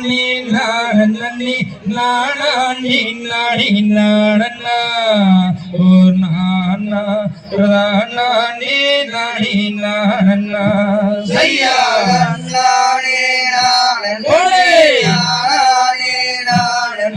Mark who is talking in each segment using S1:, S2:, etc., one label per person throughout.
S1: நீ நாடன் நன்னி நாடான் நீ நாடி நாடன்னா ஓ நான்னா நீ நாடி நாடன்னா ஐயா
S2: நாடே நாடன் நாடே நாடன்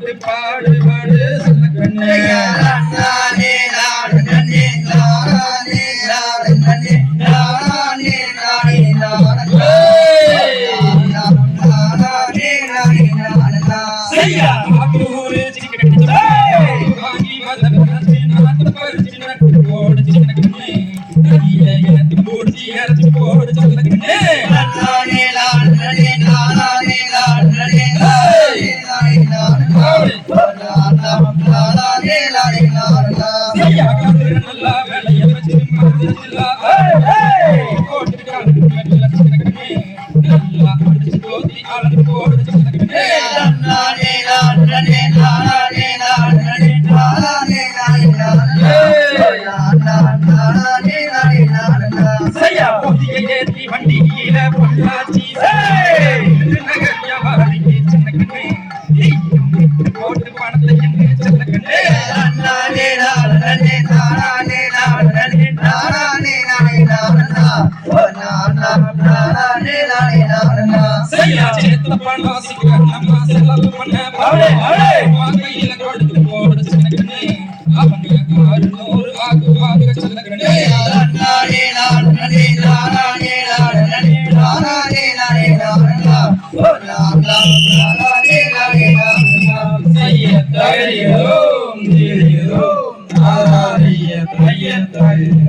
S1: பட்டு பாடுபடு சொல்ல கண்ணையா போடு சின்ன போடு சொல்ல கண்ணே. பொதியை ஏற்றி வண்டியில பொள்ளாச்சி
S2: நாராயணே நாராயணா ஓ நாரா நாராயணே நாராயணா
S1: செய்யா சேத்து பண்ணா சிக்க நம்ம செல்லப் பண்ண பாவலே பாவலே வாகையில கொடுத்து போடு சின்னகனே அவங்க காரணோர் ஆகுவாக சின்னகனே
S2: நாராயணே நாராயணே நாராயணே நாராயணே நாராயணே நாராயணா ஓ நாரா நாராயணே நாராயணா
S1: செய்யா தரியோ தரியோ நாராயணே தரியோ